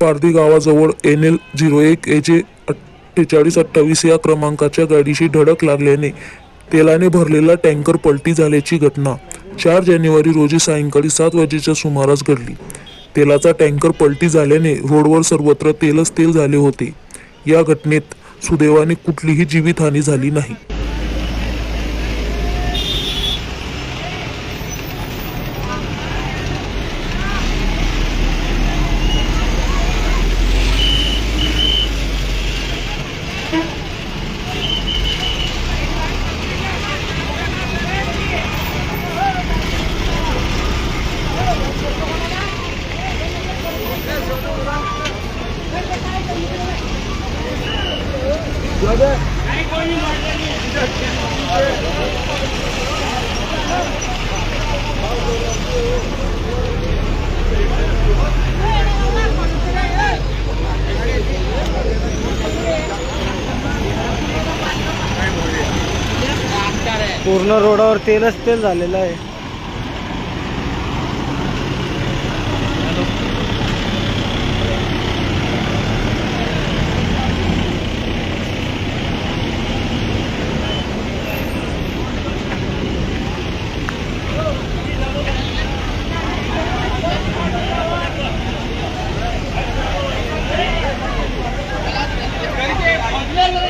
पारधी गावाजवळ N L zero एक A J अठ्ठेचाळीस अठ्ठावीस या क्रमांकाच्या गाडीशी धडक लागल्याने तेलाने भरलेला टँकर पलटी झाल्याची घटना चार जानेवारी रोजी सायंकाळी सात वाजेच्या सुमारास घडली. तेलाचा टँकर पलटी झाल्याने रोडवर सर्वत्र तेलच तेल झाले होते. या घटनेत सुदैवाने कुठलीही जीवितहानी झाली नाही. पूर्ण रोडावर तेलच तेल झालेलं आहे. Amen.